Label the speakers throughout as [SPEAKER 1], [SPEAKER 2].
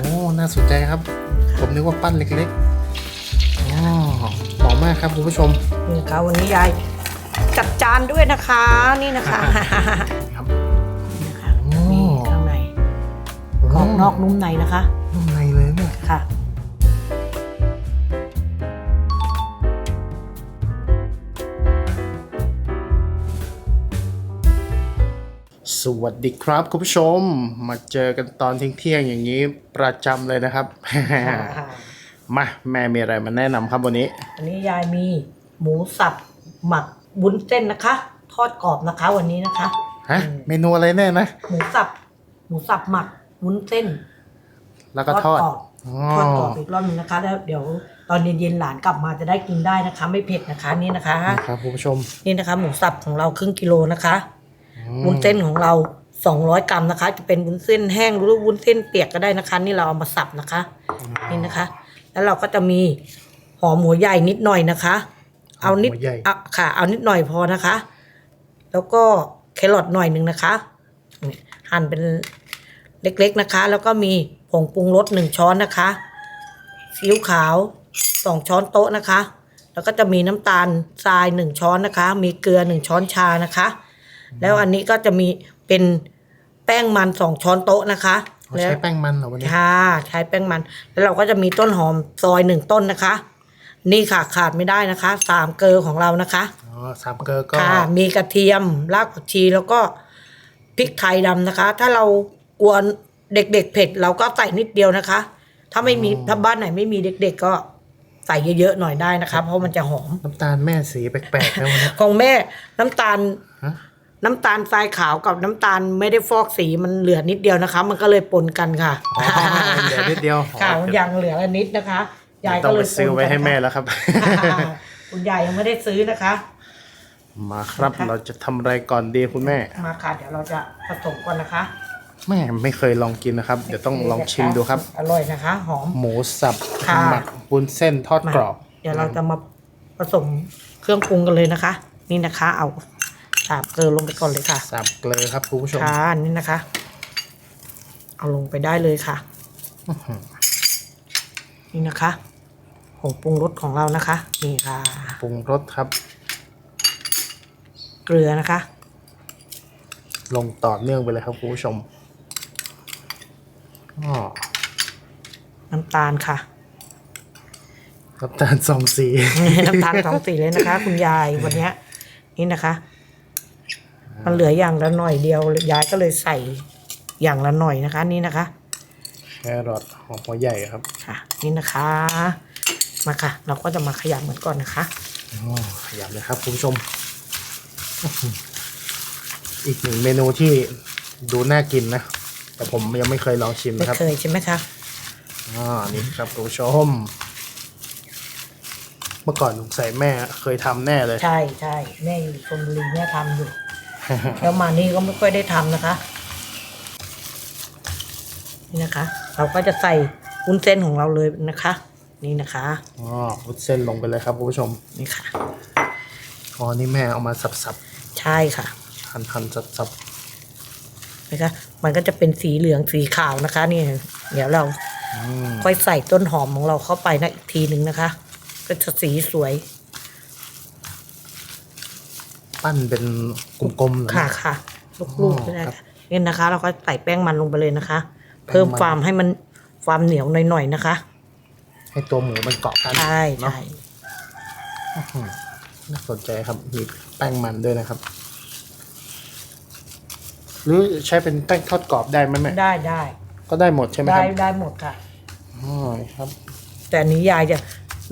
[SPEAKER 1] โอ้ น่าสนใจครับ ผมนึกว่าปั้นเล็กๆอ๋อหอมมากครับคุณผู้ชม
[SPEAKER 2] นี่นะคะวันนี้ยายจัดจานด้วยนะคะนี่นะคะ
[SPEAKER 1] ครับ
[SPEAKER 2] นี่นะคะ
[SPEAKER 1] โอ้
[SPEAKER 2] นี่ข้างในกรอบนอกนุ่มในนะคะ
[SPEAKER 1] สวัสดีครับคุณผู้ชม มาเจอกันตอนเที่ยงๆอย่างนี้ประจำเลยนะครับ มาแม่มีอะไรมาแนะนำครับวันนี้
[SPEAKER 2] อันนี้ยายมีหมูสับหมักบุ้นเส้นนะคะ ทอดกรอบนะคะวันนี้นะคะ
[SPEAKER 1] ฮะ เมนูอะไรแน่นะ
[SPEAKER 2] หมูสับ หมูสับหมักวุ้นเส้น
[SPEAKER 1] แล้วก็ทอด
[SPEAKER 2] กรอบ
[SPEAKER 1] อ๋อ
[SPEAKER 2] ทอดกรอบอีกรอบหนึงนะคะ แล้วเดี๋ยวตอนเย็นๆหลานกลับมาจะได้กินได้นะคะ ไม่เผ็ดนะคะนี่นะคะ
[SPEAKER 1] นี่ครับคุณผู้ชม
[SPEAKER 2] นี่นะคะ หมูสับของเราครึ่งกิโลนะคะ
[SPEAKER 1] อืม
[SPEAKER 2] วุ้นเส้นของเรา 200 กรัมนะคะ จะเป็นวุ้นเส้นแห้งหรือวุ้นเส้นเปียกก็ได้นะคะ นี่เราเอามาสับนะคะ นี่นะคะ แล้วเราก็จะมีหอมหัวใหญ่นิดหน่อยนะคะ เอานิด
[SPEAKER 1] หัวใหญ่
[SPEAKER 2] อะค่ะ เอานิดหน่อยพอนะคะ แล้วก็แครอทหน่อยหนึ่งนะคะนี่หั่นเป็นเล็กๆนะคะ แล้วก็มีผงปรุงรสหนึ่งช้อนนะคะซีอิ๊วขาวสองช้อนโต๊ะนะคะ แล้วก็จะมีน้ำตาลทรายหนึ่งช้อนนะคะ มีเกลือหนึ่งช้อนชานะคะ แล้วอันนี้ก็จะมีเป็นแป้งมันสองช้อนโต๊ะนะคะ
[SPEAKER 1] เราใช้แป้งมันเหรอวันนี้
[SPEAKER 2] ค่ะใช้แป้งมัน แล้วเราก็จะมีต้นหอมซอยหนึ่งต้นนะคะ นี่ค่ะขาดไม่ได้นะคะสามเกลือของเรานะคะ
[SPEAKER 1] อ๋อสามเกลือก็
[SPEAKER 2] ค่ะ มีกระเทียม รากผักชีแล้วก็พริกไทยดำนะคะ ถ้าเรากลัวเด็กๆเผ็ดเราก็ใส่นิดเดียวนะคะ ถ้าไม่มีถ้าบ้านไหนไม่มีเด็ก ๆ ก็ใส่เยอะๆหน่อยได้นะคะ เพราะมันจะหอม
[SPEAKER 1] น้ำตาลแม่สีแปลกๆนะวันนี้
[SPEAKER 2] ของแม่น้ำตาล
[SPEAKER 1] ฮะ
[SPEAKER 2] น้ำตาลทรายขาวกับน้ำตาลไม่ได้ฟอกสีมันเหลือนิดเดียวนะคะ มันก็เลยปนกันค่ะ
[SPEAKER 1] อ๋อเหลือนิดเดียว
[SPEAKER 2] ค่ะ
[SPEAKER 1] อ๋อ
[SPEAKER 2] ยังเหลือนิดนะคะยาย
[SPEAKER 1] ต้
[SPEAKER 2] ก็
[SPEAKER 1] อง
[SPEAKER 2] เล
[SPEAKER 1] ไป
[SPEAKER 2] ย
[SPEAKER 1] ซื้อไว้ให้แม่แล้วครับ
[SPEAKER 2] ค่ะคุณยายยังไม่ได้ซื้อนะคะ
[SPEAKER 1] มาครับเราจะทำอะไรก่อนดีคุณแม่
[SPEAKER 2] มาค่ะเดี๋ยวเราจะผสมก่อนนะคะ
[SPEAKER 1] แม่ไม่เคยลองกินนะครับ เดี๋ยวต้องลองชิมดูครับ
[SPEAKER 2] อร่อยนะคะ หอม
[SPEAKER 1] หมูสับ
[SPEAKER 2] ค่ะ
[SPEAKER 1] หมักวุ้นเส้นทอด
[SPEAKER 2] มาก
[SPEAKER 1] รอบ
[SPEAKER 2] เดี๋ยวเราจะมาผสมเครื่องปรุงกันเลยนะคะ นี่นะคะ เอา สาบเกลือลงไปก่อนเลยค่ะ
[SPEAKER 1] สับเกลือครับคุณผู้ชม
[SPEAKER 2] ค่ะนี่นะคะ เอาลงไปได้เลยค่ะนี่นะคะผงปรุงรสของเรานะคะ นี่ค่ะ
[SPEAKER 1] ปรุงรสครับ
[SPEAKER 2] เกลือนะคะ
[SPEAKER 1] ลงต่อเนื่องไปเลยครับคุณผู้ชมอ๋อ
[SPEAKER 2] น้ำตาลค่ะ
[SPEAKER 1] น้ำตาลสองสี
[SPEAKER 2] น้ำตาลสองสีเลยนะคะ คุณยายวันเนี้ยนี่นะคะ มันเหลืออย่างละหน่อยเดียวยายก็เลยใส่อย่างละหน่อยนะคะ นี่นะคะ
[SPEAKER 1] แครอทหอมหัวใหญ่ครับ
[SPEAKER 2] ค่ะ นี่นะคะ มาค่ะ เราก็จะมาขยำเหมือนก่อนนะคะ
[SPEAKER 1] อ๋อขยำเลยครับคุณผู้ชมอื้อหืออีกหนึ่งเมนูที่ดูน่ากินนะ แต่ผมยังไม่เคยลองชิม
[SPEAKER 2] ไม่
[SPEAKER 1] นะครับ
[SPEAKER 2] เคยใช่ไหมคะ
[SPEAKER 1] อ๋อนี่ครับคุณผู้ชม เมื่อก่อนใส่แม่เคยทำแน่เลย
[SPEAKER 2] ใช่ใช่แม่อยู่ชลบุรีแม่ทำอยู่ แล้วมานี่ก็ไม่ค่อยได้ทำนะคะ นี่นะคะ เราก็จะใส่วุ้นเส้นของเราเลยนะคะ นี่นะคะ
[SPEAKER 1] อ๋อวุ้นเส้นลงไปเลยครับคุณผู้ชม
[SPEAKER 2] นี่ค่ะ
[SPEAKER 1] อ๋อนี่แม่เอามาสับ
[SPEAKER 2] ใช่ค่ะ
[SPEAKER 1] ๆหั่นหั่นสับสับ
[SPEAKER 2] นะคะ มันก็จะเป็นสีเหลืองสีขาวนะคะ นี่ เดี๋ยวเรา
[SPEAKER 1] ๆอืม
[SPEAKER 2] ค่อยใส่ต้นหอมของเราเข้าไปนะอีกทีหนึ่งนะคะ ก็จะสีสวย
[SPEAKER 1] ปั้นเป็นกลมๆเหรอ
[SPEAKER 2] ค่ะค่ะลูกๆก็ได้ค่ะนี่นะคะ เราก็ใส่แป้งมันลงไปเลยนะคะ เพิ่มความให้มันความเหนียวหน่อยๆนะคะ
[SPEAKER 1] ให้ตัวหมูมันเกาะกัน
[SPEAKER 2] ใช่
[SPEAKER 1] เนาะ
[SPEAKER 2] ใช่
[SPEAKER 1] อืมน่าสนใจครับมีแป้งมันด้วยนะครับ หรือใช้เป็นแป้งทอดกรอบได้ไหมแม่
[SPEAKER 2] ได้ได้
[SPEAKER 1] ก็ได้หมดใช่ไหมค
[SPEAKER 2] ได้
[SPEAKER 1] รับ
[SPEAKER 2] ได้หมดค่ะ
[SPEAKER 1] อ๋อครับ
[SPEAKER 2] แต่อันนี้ยายจะ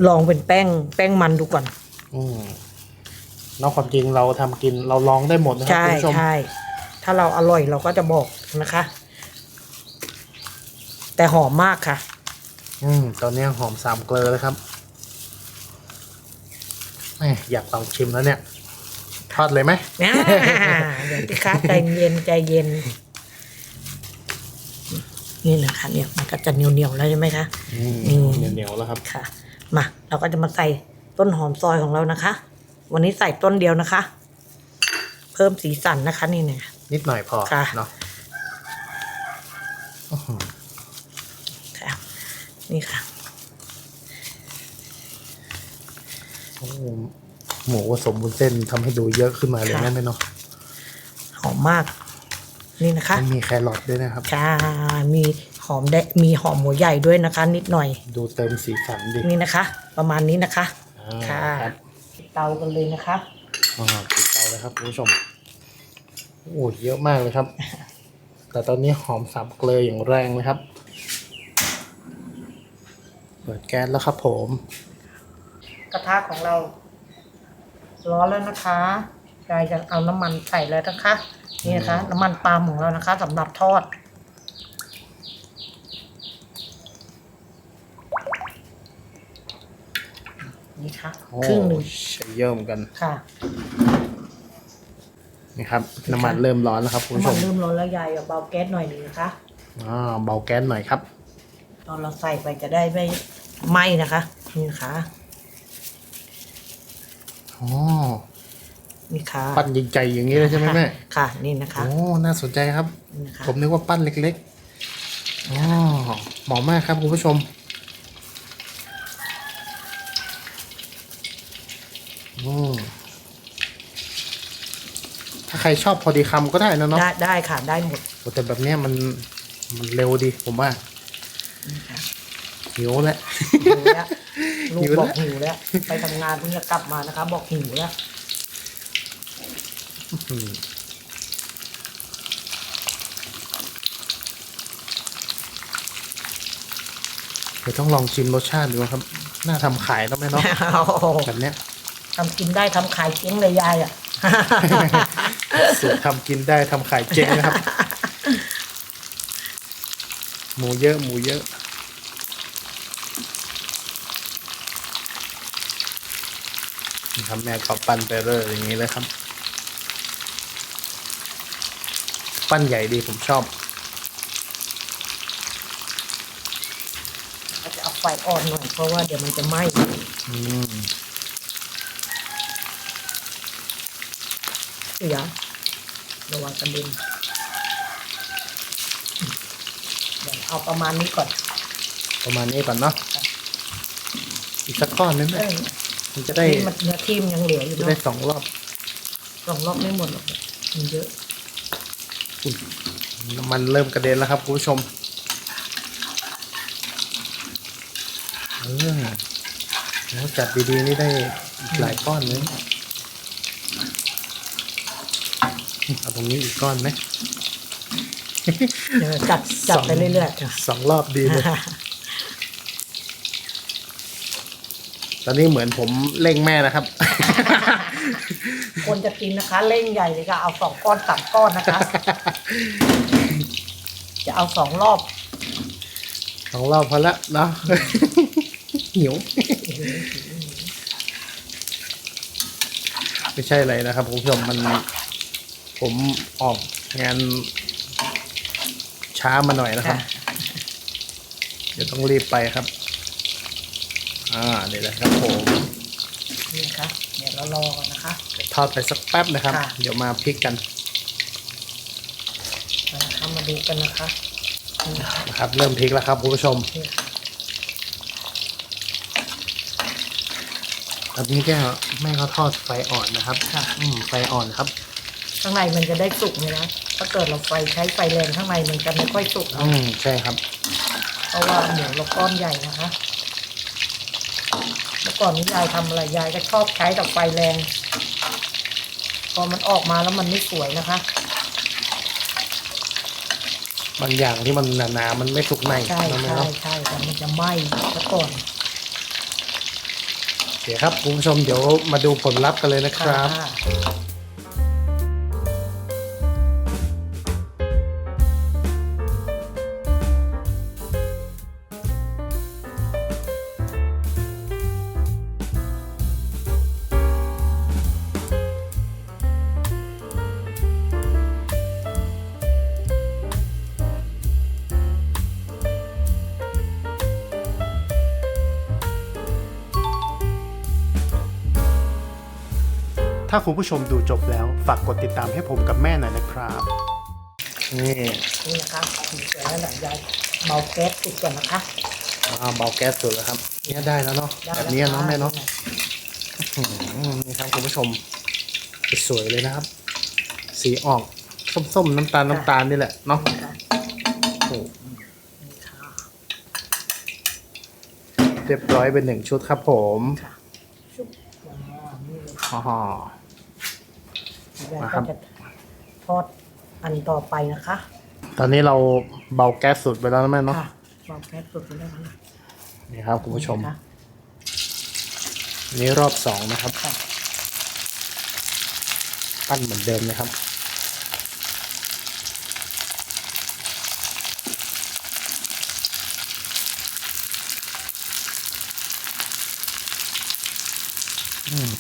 [SPEAKER 2] ลองเป็นแป้งแป้งมันดูก่อน
[SPEAKER 1] อืมเนอกความจริงเราทำกินเราลองได้หมดนะครับ
[SPEAKER 2] ใช่
[SPEAKER 1] คุณผู้ชม
[SPEAKER 2] ใช่ถ้าเราอร่อยเราก็จะบอกนะคะ แต่หอมมากค่ะ
[SPEAKER 1] อืมตอนนี้หอมสามเกลือเลยครับแม่อยากลองชิมแล้วเนี่ยทอดเลยไหม
[SPEAKER 2] อ่าเดี๋ยวพี่คะใจเย็นใจเย็น นี่นะคะเนี่ยมันก็จะเหนียวเหนียวๆแล้วใช่ไหมคะ
[SPEAKER 1] อืม
[SPEAKER 2] อืม
[SPEAKER 1] เหนียวๆแล้วครับ
[SPEAKER 2] ค่ะ มาเราก็จะมาใส่ต้นหอมซอยของเรานะคะ วันนี้ใส่ต้นเดียวนะคะ เพิ่มสีสันนะคะ นี่เนี่ย
[SPEAKER 1] นิดหน่อยพอ
[SPEAKER 2] ค่ะ
[SPEAKER 1] เนาะอื้อหือ
[SPEAKER 2] นี่ค่ะ
[SPEAKER 1] โอ้หมูผสมบุญเส้นทำให้ดูเยอะขึ้นมาเลย
[SPEAKER 2] ค่ะ
[SPEAKER 1] นะแม่เนาะ
[SPEAKER 2] หอมมาก นี่นะคะ
[SPEAKER 1] มันมีแครอทด้วยนะครับ
[SPEAKER 2] ค่ะมีหอมแดงมีหอมหัวใหญ่ด้วยนะคะ นิดหน่อย
[SPEAKER 1] ดูเติมสีสันดิ
[SPEAKER 2] นี่นะคะ ประมาณนี้นะคะ
[SPEAKER 1] อ่า
[SPEAKER 2] ค่ะ
[SPEAKER 1] ครับ
[SPEAKER 2] ปิด เตากันเลยนะคะ
[SPEAKER 1] อ่าปิดเตาเลยครับคุณผู้ชมโอ้เยอะมากเลยครับ แต่ตอนนี้หอมสับเกลยอย่างแรงเลยครับ เปิดแก๊สแล้วครับผม
[SPEAKER 2] กระทะของเรา ร้อนแล้วนะคะยายจะเอาน้ำมันใส่แล้วนะคะ นี่นะคะ น้ำมันปาล์มของเรานะคะสำหรับทอด นี่ ค่ะ
[SPEAKER 1] โอ้
[SPEAKER 2] ครึ่งหนึ่ง
[SPEAKER 1] ใช้เยอะเหมือนกัน
[SPEAKER 2] ค่ะ
[SPEAKER 1] นี่ครับน้ำมันเริ่มร้อนแล้วครับคุณผู้
[SPEAKER 2] น้ำ
[SPEAKER 1] ช
[SPEAKER 2] มัน
[SPEAKER 1] ม
[SPEAKER 2] เริ่มร้อนแล้วยายเอาเบาแก๊สหน่อยหนึ่งนะคะ
[SPEAKER 1] อ่าเบาแก๊สหน่อยครับ
[SPEAKER 2] ตอนเราใส่ไปจะได้ไม่ไหม้นะคะนี่นะคะ
[SPEAKER 1] อ๋อ
[SPEAKER 2] นี่ค่ะ
[SPEAKER 1] ปั้นใหญ่ๆอย่างนี้เลยใช่ไหมแม่
[SPEAKER 2] ค่ะ นี่นะคะ
[SPEAKER 1] โอ้น่าสนใจครับ
[SPEAKER 2] นี่นะคะ
[SPEAKER 1] ผมนึกว่าปั้นเล็กๆอ๋อเหมาะมากครับคุณผู้ชมอืมถ้า ใครชอบพอดีคำก็ได้นะเนาะ
[SPEAKER 2] ได้ได้ค่ะได้หมด
[SPEAKER 1] โอ้แต่แบบเนี้ยมันมันเร็วดีผมว่า
[SPEAKER 2] นะคะ
[SPEAKER 1] หิวแล้ว
[SPEAKER 2] หิวแล้วลูก
[SPEAKER 1] หิวแล้ว
[SPEAKER 2] บอกหิวแล้ว ไปทำงานเพิ่งจะกลับมานะคะ บอกหิวแล้ว
[SPEAKER 1] อืมเดี๋ยวต้องลองชิมรสชาติดูครับ น่าทำขายแล้วไหมเนาะแบบเนี้ย
[SPEAKER 2] ทำกินได้ทำขายเจ๊งเลยยายอะ
[SPEAKER 1] สูตรทำกินได้ทำขายเจ๊งนะครับ หมูเยอะ หมูเยอะ นี่ครับแม่ก็ปั้นไปเรื่อยอย่างนี้เลยครับ ปั้นใหญ่ดีผมชอบ
[SPEAKER 2] จะเอาไฟอ่อนหน่อยเพราะว่าเดี๋ยวมันจะไหม้
[SPEAKER 1] อืม
[SPEAKER 2] เสียระวังกระเด็นเดี๋ยวเอาประมาณนี้ก่อน
[SPEAKER 1] ประมาณนี้ก่อนเนาะอีกสักก้อนนึง
[SPEAKER 2] เอ
[SPEAKER 1] นะ
[SPEAKER 2] อ
[SPEAKER 1] มันจะได้
[SPEAKER 2] นี่มันเนื้อที่มันยังเหลืออยู่
[SPEAKER 1] จะ
[SPEAKER 2] เนาะ
[SPEAKER 1] ได้สองรอบ
[SPEAKER 2] สองรอบไม่หมดหรอกมันเยอะ
[SPEAKER 1] น้ำมันเริ่มกระเด็นแล้วครับคุณผู้ชมเออแล้วจัดดีๆนี่ได้อีกหลายก้อนเลย เอาตรงนี้อีกก้อนไหม
[SPEAKER 2] เออจัดจัดไปเรื่อยๆค่ะ
[SPEAKER 1] สองรอบดีเลยตอนนี้เหมือนผมเร่งแม่นะครับ
[SPEAKER 2] คนจะกินนะคะ เล่งใหญ่เลยค่ะ เอาสองก้อนสามก้อนนะคะ จะเอาสองรอบ
[SPEAKER 1] สองรอบพอละเนาะหิว ไม่ใช่อะไรนะครับคุณผู้ชมมัน ผมออกงานช้ามาหน่อยนะครับ
[SPEAKER 2] ค่ะ
[SPEAKER 1] เดี๋ยวต้องรีบไปครับ อ่าเดี๋ยวนะครับผม
[SPEAKER 2] นี่นะคะเดี๋ยวเรารอก่อนนะคะ
[SPEAKER 1] เดี๋ยวทอดไปสักแป๊บนะครับ
[SPEAKER 2] ค่ะ
[SPEAKER 1] เดี๋ยวมาพลิกกัน
[SPEAKER 2] นะคะมาดูกันนะคะนี่ค่ะ
[SPEAKER 1] นะครับ เริ่มพลิกแล้วครับคุณผู้ชม
[SPEAKER 2] นี่ค่ะ
[SPEAKER 1] ตอนนี้ก็แม่เขาทอดไฟอ่อนนะครับ
[SPEAKER 2] ค่ะ
[SPEAKER 1] อืมไฟอ่อนครับ
[SPEAKER 2] ข้างในมันจะได้สุกไหมนะถ้าเกิดเราไฟใช้ไฟแรงข้างในมันจะไม่ค่อยสุกนะ
[SPEAKER 1] อืมใช่ครับ
[SPEAKER 2] เพราะว่าหมูเราก้อนใหญ่นะคะเมื่อก่อนนี้ยายทำอะไรยายก็ชอบใช้แต่ไฟแรง พอมันออกมาแล้วมันไม่สวยนะคะ
[SPEAKER 1] บางอย่างที่มันหนาๆมันไม่สุกใน
[SPEAKER 2] ใช่
[SPEAKER 1] นะแม่
[SPEAKER 2] ใช่
[SPEAKER 1] เนาะ
[SPEAKER 2] ใช่แต่มันจะไหม้ซะก่อน
[SPEAKER 1] โอเคครับคุณผู้ชมเดี๋ยวมาดูผลลัพธ์กันเลยนะครับ
[SPEAKER 2] ค่ะ
[SPEAKER 1] ถ้าคุณผู้ชมดูจบแล้ว ฝากกดติดตามให้ผมกับแม่หน่อยนะครับ นี่
[SPEAKER 2] นี่นะคะสีสวยแล้วหลังยายเบาแก๊สสุดก่อนนะคะ
[SPEAKER 1] อ่าเบาแก๊สสุดแล้วครับเนี่ยได้แล้วเนาะ
[SPEAKER 2] ได้
[SPEAKER 1] แบบ
[SPEAKER 2] ล้ว
[SPEAKER 1] นี้เนาะ
[SPEAKER 2] ค่
[SPEAKER 1] แม่เนาะอืมนี่ครับคุณผู้ชมสวยเลยนะครับ สีออกส้มๆน้ำตาลน้ำตาลนี่แหละเนาะ
[SPEAKER 2] ค่ะ
[SPEAKER 1] โอ้
[SPEAKER 2] นี่ค่ะ
[SPEAKER 1] เรียบร้อยเป็นหนึ่งชุดครับผม
[SPEAKER 2] ค่ะชุบว้าวนี่เลย
[SPEAKER 1] อ๋อ
[SPEAKER 2] ยาย
[SPEAKER 1] มาครั
[SPEAKER 2] ก็
[SPEAKER 1] บ
[SPEAKER 2] จะทอดอันต่อไปนะคะ
[SPEAKER 1] ตอนนี้เราเบาแก๊สสุดไปแล้วนะแม่เนาะ
[SPEAKER 2] ค่ะวางแก๊สสุดไปแล้วนะ
[SPEAKER 1] นี่ครับคุณผู้ชม
[SPEAKER 2] ค่ะ
[SPEAKER 1] อันนี้รอบสองนะครับ
[SPEAKER 2] ค่ะ
[SPEAKER 1] ปั้นเหมือนเดิมนะครับ อืม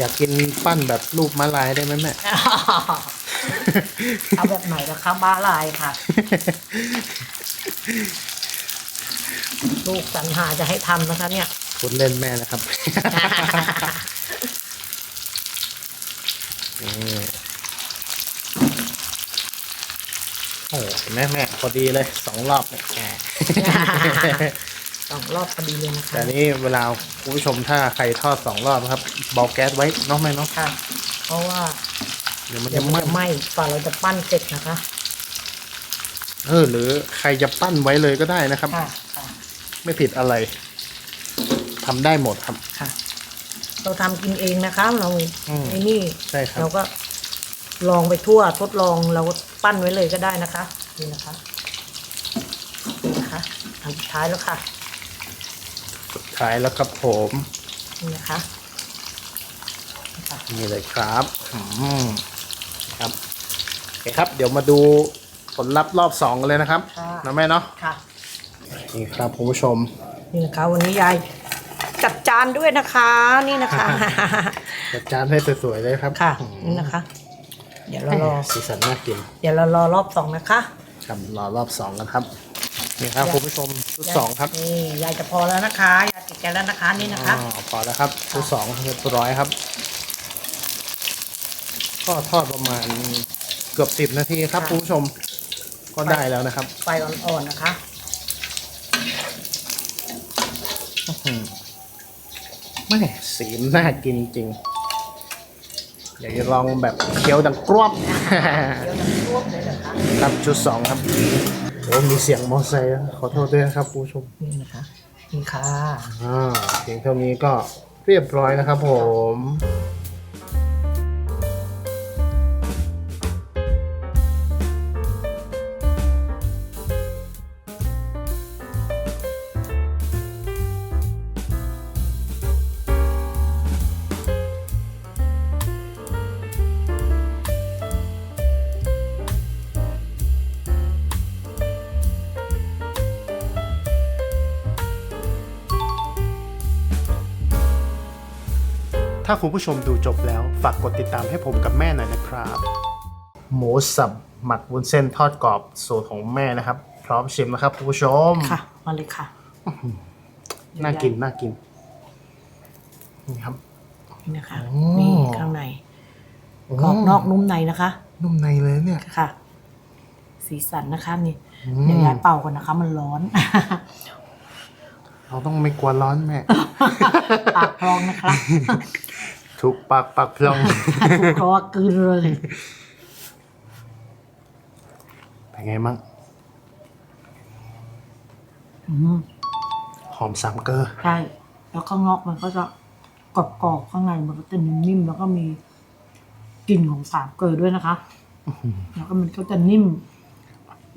[SPEAKER 1] อยากกินปั้นแบบรูปม้าลายได้ไหมแม่
[SPEAKER 2] เอาแบบไหนนะคะบ้าลายค่ะ ลูกสรรหาจะให้ทำนะคะ เนี่ย
[SPEAKER 1] คุณเล่นแม่นะครับ นี่โอ้เห็นไหมแม่พอดีเลยสองรอบเนี่ยแหม
[SPEAKER 2] สอง รอบพอดีเลยนะคะ
[SPEAKER 1] แต่นี้เวลาคุณผู้ชมถ้าใครทอดสองรอบนะครับเบาแก๊สไว้เน้องแม่เนาะ
[SPEAKER 2] ค่ะ เพราะว่า
[SPEAKER 1] เดี๋ยวมัน
[SPEAKER 2] เดี๋ย
[SPEAKER 1] จะ
[SPEAKER 2] ว
[SPEAKER 1] ไห
[SPEAKER 2] มัน
[SPEAKER 1] ม้
[SPEAKER 2] จะไหม้กว่าเราจะปั้นเสร็จนะคะ
[SPEAKER 1] เออหรือใครจะปั้นไว้เลยก็ได้นะครับ
[SPEAKER 2] ค่ะค่ะ
[SPEAKER 1] ไม่ผิดอะไรทำได้หมดครับ
[SPEAKER 2] ค่ะ เราทำกินเองนะคะเรา
[SPEAKER 1] อืม
[SPEAKER 2] ไอ้นี่
[SPEAKER 1] ใช่ครับ
[SPEAKER 2] เราก็ลองไปทั่วทดลองเราก็ปั้นไว้เลยก็ได้นะคะ นี่นะคะนี่นะคะอันสุดท้ายแล้วค่ะ
[SPEAKER 1] สุดท้ายแล้วครับผม
[SPEAKER 2] นี่นะคะนี่ค่ะ
[SPEAKER 1] นี่เลยครับอืมครับโอเคครับ เดี๋ยวมาดูผลลัพธ์รอบสองกันเลยนะครับ
[SPEAKER 2] ค่ะ
[SPEAKER 1] นะแม่เนาะ
[SPEAKER 2] ค่ะ
[SPEAKER 1] นี่ครับคุณผู้ชม
[SPEAKER 2] นี่นะคะวันนี้ยายจัดจานด้วยนะคะนี่นะคะ
[SPEAKER 1] จัดจานให้สวยๆเลยครับ
[SPEAKER 2] ค่ะ
[SPEAKER 1] อืม
[SPEAKER 2] นี่นะคะ เดี๋ยวเรารอ
[SPEAKER 1] สีสันน่ากิน
[SPEAKER 2] เดี๋ยวเรารอรอบสองนะคะ
[SPEAKER 1] ครับรอรอบสองกันครับ นี่ครับคุณผู้ชมชุดสองครับ
[SPEAKER 2] นี่ยายจะพอแล้วนะคะยายติดแกนแล้วนะคะนี่นะคะ
[SPEAKER 1] อ๋อพอแล้วครับชุดสองเรียบร้อยครับก็ทอดประมาณเกือบสิบนาทีครับ
[SPEAKER 2] ค่ะ
[SPEAKER 1] คุณผู้ชมก็ได้แล้วนะครับ
[SPEAKER 2] ไฟอ่อนๆนะคะ
[SPEAKER 1] อืมแม่สีมันน่ากินจริง อยากจะลองแบบเคี้ยวดังกรอบ
[SPEAKER 2] เดี๋ยวจะรวบเลยเหรอคะ
[SPEAKER 1] ครับชุดสองครับโอ้มีเสียงมอไซค์ขอโทษด้วยนะครับคุณผู้ชม
[SPEAKER 2] นี่นะคะนี่ค่ะ
[SPEAKER 1] อ่าเพียงเท่านี้ก็เรียบร้อยนะครับผม ถ้าคุณผู้ชมดูจบแล้ว ฝากกดติดตามให้ผมกับแม่หน่อยนะครับ หมูสับหมักวุ้นเส้นทอดกรอบสูตรของแม่นะครับ พร้อมชิมนะครับคุณผู้ชม
[SPEAKER 2] ค่ะมาเลยค่ะ
[SPEAKER 1] น่ากินน่ากินนี่ครับ
[SPEAKER 2] นี่นะคะ
[SPEAKER 1] โอ้
[SPEAKER 2] นี่ข้างในกรอบนอกนุ่มในนะคะ
[SPEAKER 1] นุ่มในเลยเนี่ย
[SPEAKER 2] ค่ะ สีสันนะคะนี่
[SPEAKER 1] อืม
[SPEAKER 2] เดี๋ยวยายเป่าก่อนนะคะ มันร้อน
[SPEAKER 1] เราต้องไม่กลัวร้อนแม่
[SPEAKER 2] ปากพลองนะคะ
[SPEAKER 1] ถูกปากปากพลอง
[SPEAKER 2] ถูกคอกลืนเลย
[SPEAKER 1] เป็นไงมั่ง
[SPEAKER 2] อืม
[SPEAKER 1] หอมสามเกลอ
[SPEAKER 2] ใช่ แล้วข้างนอกมันก็จะกรอบๆข้างในมันก็จะนิ่มๆแล้วก็มีกลิ่นของสามเกลือด้วยนะคะ แล้วก็มันก็จะนิ่ม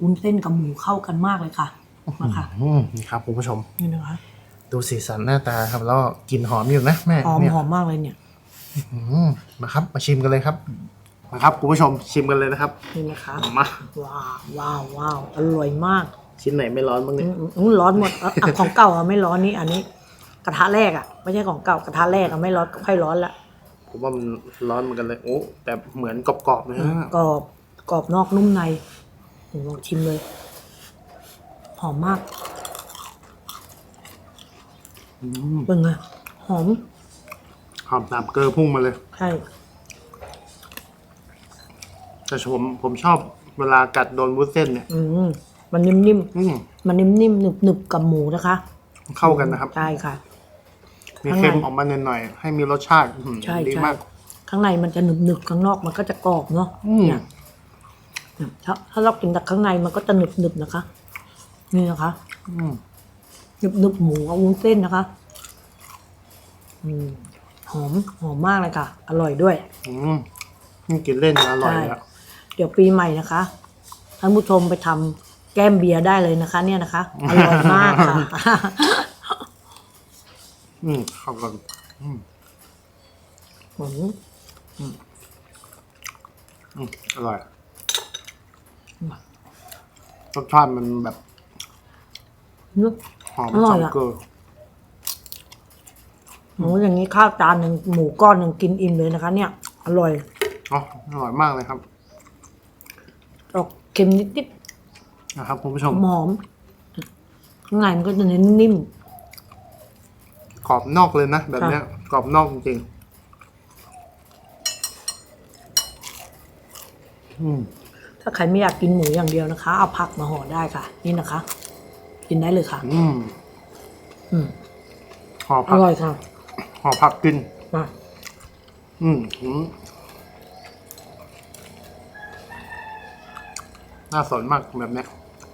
[SPEAKER 2] วุ้นเส้นกับหมูเข้ากันมากเลยค่ะมาค่ะ
[SPEAKER 1] อืมนี่ครับคุณผู้ชม
[SPEAKER 2] นี่นะคะ
[SPEAKER 1] ดูสีสันหน้าตาครับแล้วก็กลิ่นหอมอยู่นะแม่
[SPEAKER 2] หอม
[SPEAKER 1] เนี่ย
[SPEAKER 2] หอมมากเลยเนี่ย
[SPEAKER 1] อืมมาครับ มาชิมกันเลยครับ มาครับคุณผู้ชมชิมกันเลยนะครับ
[SPEAKER 2] นี่นะคะ
[SPEAKER 1] มา
[SPEAKER 2] ว้าวว้าวว้าวอร่อยมาก
[SPEAKER 1] ชิ้นไหนไม่ร้อนบ้าง
[SPEAKER 2] อื
[SPEAKER 1] เนี่ย
[SPEAKER 2] มอืมร้อนหมดอะอะของเก่าอะไม่ร้อนนี่อันนี้ กระทะแรกอะไม่ใช่ของเก่ากระทะแรกอะไม่ร้อนค่อยร้อนละ
[SPEAKER 1] ผมว่ามันร้อนเหมือนกันเลยโอ้แต่เหมือนกรอบๆเลยนะ
[SPEAKER 2] กรอบกรอบนอกนุ่มในผมลองชิมเลย หอมมาก
[SPEAKER 1] อืม
[SPEAKER 2] เป็นไงหอม
[SPEAKER 1] หอมสามเกลอพุ่งมาเลย
[SPEAKER 2] ใช่
[SPEAKER 1] แต่ผมผมชอบเวลากัดโดนวุ้นเส้นเนี่ย
[SPEAKER 2] อืมมันนิ่ม
[SPEAKER 1] อืม
[SPEAKER 2] ๆ มันนิ่มๆหนึบๆกับหมูนะคะ
[SPEAKER 1] เข้ากันนะครับ
[SPEAKER 2] ใช่ค่ะ
[SPEAKER 1] มี
[SPEAKER 2] ข้างใน
[SPEAKER 1] เค็มออกมาหน่อยๆให้มีรสชาติอื้อหือ
[SPEAKER 2] ใช่
[SPEAKER 1] ดี
[SPEAKER 2] ใช่
[SPEAKER 1] มาก
[SPEAKER 2] ข้างในมันจะหนึบๆข้างนอกมันก็จะกรอบเนาะ
[SPEAKER 1] อืม
[SPEAKER 2] เนี่ยเนี่ยถ้าถ้าเรากินแต่ข้างในมันก็จะหนึบๆนะคะ นี่นะคะ
[SPEAKER 1] อืม
[SPEAKER 2] หนึบๆหมูกับวุ้นเส้นนะคะ อืม หอมหอมมากเลยค่ะ อร่อยด้วย
[SPEAKER 1] อืมนี่กินเล่นยังอร่อย
[SPEAKER 2] ใช่
[SPEAKER 1] เลยอะ
[SPEAKER 2] เดี๋ยวปีใหม่นะคะท่านผู้ชมไปทำแก้มเบียร์ได้เลยนะคะ เนี่ยนะคะอร่อยมากค่ะ
[SPEAKER 1] อืมเข้ากันอืม
[SPEAKER 2] หอม
[SPEAKER 1] อืมอร่อยรสชาติมันแบบ
[SPEAKER 2] นึก
[SPEAKER 1] หอม
[SPEAKER 2] อร่
[SPEAKER 1] ส
[SPEAKER 2] อ
[SPEAKER 1] อยง
[SPEAKER 2] อะ
[SPEAKER 1] เกลือ
[SPEAKER 2] หมูอย่างนี้ข้าวจานหนึ่งหมูก้อนหนึ่งกินอิ่มเลยนะคะ เนี่ย อร่อย
[SPEAKER 1] อ๋ออร่อยมากเลยครับ
[SPEAKER 2] ออกเค็มนิด
[SPEAKER 1] นะครับคุณผู้ช
[SPEAKER 2] ๆ
[SPEAKER 1] ม
[SPEAKER 2] หอมๆข้างในมันก็จะเน้นนิ่ม
[SPEAKER 1] กรอบนอกเลยนะแบบเนี้ยกรอบนอกจริงๆอืม
[SPEAKER 2] ถ้าใครไม่อยากกินหมูอย่างเดียวนะคะ เอาผักมาห่อได้ค่ะ นี่นะคะ กินได้เลยค่ะ
[SPEAKER 1] อืม
[SPEAKER 2] อืม
[SPEAKER 1] ห่อ
[SPEAKER 2] อ
[SPEAKER 1] ผัก
[SPEAKER 2] ร่อยค่ะ
[SPEAKER 1] ห่อผักกิน
[SPEAKER 2] มา
[SPEAKER 1] อืมอืมน่าสนมากแบบเนี้ย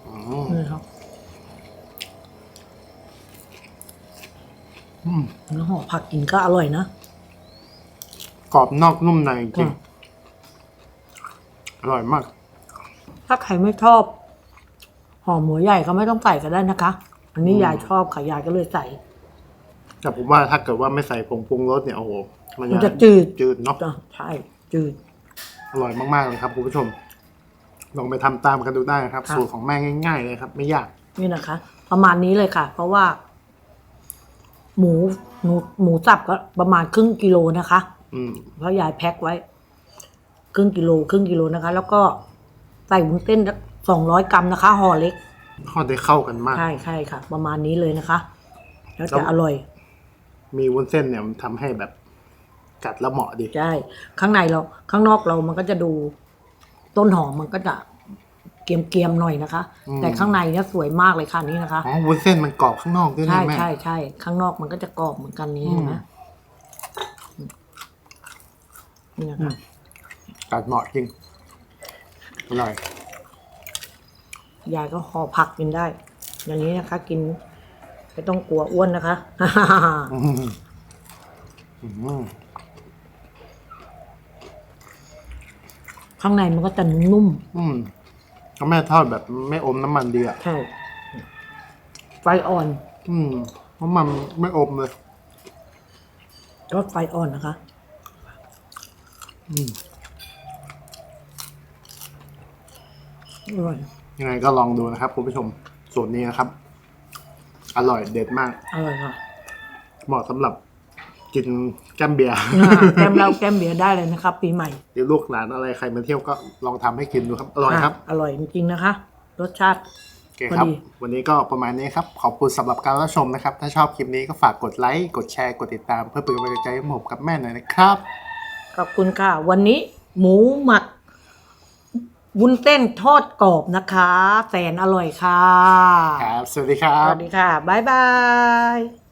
[SPEAKER 1] อืม
[SPEAKER 2] นี่ครับ
[SPEAKER 1] อืม
[SPEAKER 2] แล้วห่อผักกินก็อร่อยนะ
[SPEAKER 1] กรอบนอกนุ่มในจริง
[SPEAKER 2] ค่ะ
[SPEAKER 1] อร่อยมาก
[SPEAKER 2] ถ้าใครไม่ชอบห่อหมูใหญ่ก็ไม่ต้องใส่ก็ได้นะคะ อันนี้
[SPEAKER 1] อืม
[SPEAKER 2] ยายชอบค่ะยายก็เลยใส่
[SPEAKER 1] แต่ผมว่าถ้าเกิดว่าไม่ใส่ผงปรุงรสเนี่ยโอ้โหมัน
[SPEAKER 2] มันจะจืด
[SPEAKER 1] จืดเนาะ
[SPEAKER 2] จ้ะใช่จืด
[SPEAKER 1] อร่อยมากๆเลยครับคุณผู้ชม ลองไปทำตามกันดูได้นะครับ
[SPEAKER 2] ค่ะ
[SPEAKER 1] สูตรของแม่ง่าย ๆ เลยครับ ไม่ยาก
[SPEAKER 2] นี่นะคะ ประมาณนี้เลยค่ะ เพราะว่า หมูหมูหมูสับก็ประมาณครึ่งกิโลนะคะ
[SPEAKER 1] อืม
[SPEAKER 2] เพราะยายแพ็คไว้ ครึ่งกิโลครึ่งกิโลนะคะ แล้วก็ใส่วุ้นเส้นสองร้อยกรัมนะคะห่อเล็ก
[SPEAKER 1] ทอดได้เข้ากันมาก
[SPEAKER 2] ใช่ใช่ค่ะ ประมาณนี้เลยนะคะ แล้ว
[SPEAKER 1] แล้
[SPEAKER 2] จะ
[SPEAKER 1] ว
[SPEAKER 2] อร่อย
[SPEAKER 1] มีวุ้นเส้นเนี่ยมันทำให้แบบกัดแล้วเหมาะดี
[SPEAKER 2] ใช่ ข้างในเรา ข้างนอกเรามันก็จะดู ต้นหอมมันก็จะเกรียมๆหน่อยนะคะ
[SPEAKER 1] อืม
[SPEAKER 2] แต่ข้างในเนี่ยสวยมากเลยค่ะนี่นะคะ
[SPEAKER 1] อ๋อวุ้นเส้นมันกรอบข้างนอกด้วย
[SPEAKER 2] ใช่
[SPEAKER 1] นะแม่
[SPEAKER 2] ใช่ใช่ข้างนอกมันก็จะกรอบเหมือนกันนี้
[SPEAKER 1] อืม
[SPEAKER 2] เห็นะนี่นะคะ
[SPEAKER 1] กัดเหมาะจริงอร่อย
[SPEAKER 2] ยายก็ห่อผักกินได้ อย่างนี้นะคะ กิน ไม่ต้องกลัวอ้วนนะคะ
[SPEAKER 1] อืมอืม
[SPEAKER 2] ข้างในมันก็จะนุ่ม
[SPEAKER 1] อืมแล้วแม่ทอดแบบไม่อมน้ำมันดีอะ
[SPEAKER 2] ๆใช่ไฟอ่อน
[SPEAKER 1] อืมเพราะมันไม่อมเลย
[SPEAKER 2] ทอดไฟอ่อนนะคะ
[SPEAKER 1] อืม
[SPEAKER 2] อร่อย
[SPEAKER 1] ยังไงก็ลองดูนะครับคุณผู้ชมสูตรนี้นะครับ อร่อยเด็ดมาก
[SPEAKER 2] อร่อยค่ะ
[SPEAKER 1] เหมาะสำหรับกินแก้มเบียร์
[SPEAKER 2] อ่าแก้มเหล้าแก้มเบียร์ได้เลยนะครับ ปีใหม่
[SPEAKER 1] เดี๋ยวลูกหลานอะไรใครมาเที่ยวก็ลองทำให้กินดูครับ อร่อยครับะ
[SPEAKER 2] อร่อยจริงๆนะคะ รสชาติ
[SPEAKER 1] โอเคครับ
[SPEAKER 2] พอดี
[SPEAKER 1] วันนี้ก็ประมาณนี้ครับ ขอบคุณสำหรับการรับชมนะครับ ถ้าชอบคลิปนี้ก็ฝากกดไลค์ กดแชร์ กดติดตาม เพื่อเป็นกำลังใจให้ผมกับแม่หน่อยนะครับ
[SPEAKER 2] ขอบคุณค่ะ วันนี้หมูหมัก วุ้นเส้นทอดกรอบนะคะ แสนอร่อยค่ะ
[SPEAKER 1] ครับ สวัสดีครั
[SPEAKER 2] ส
[SPEAKER 1] บ
[SPEAKER 2] วัสดีค่ะ บ๊ายบาย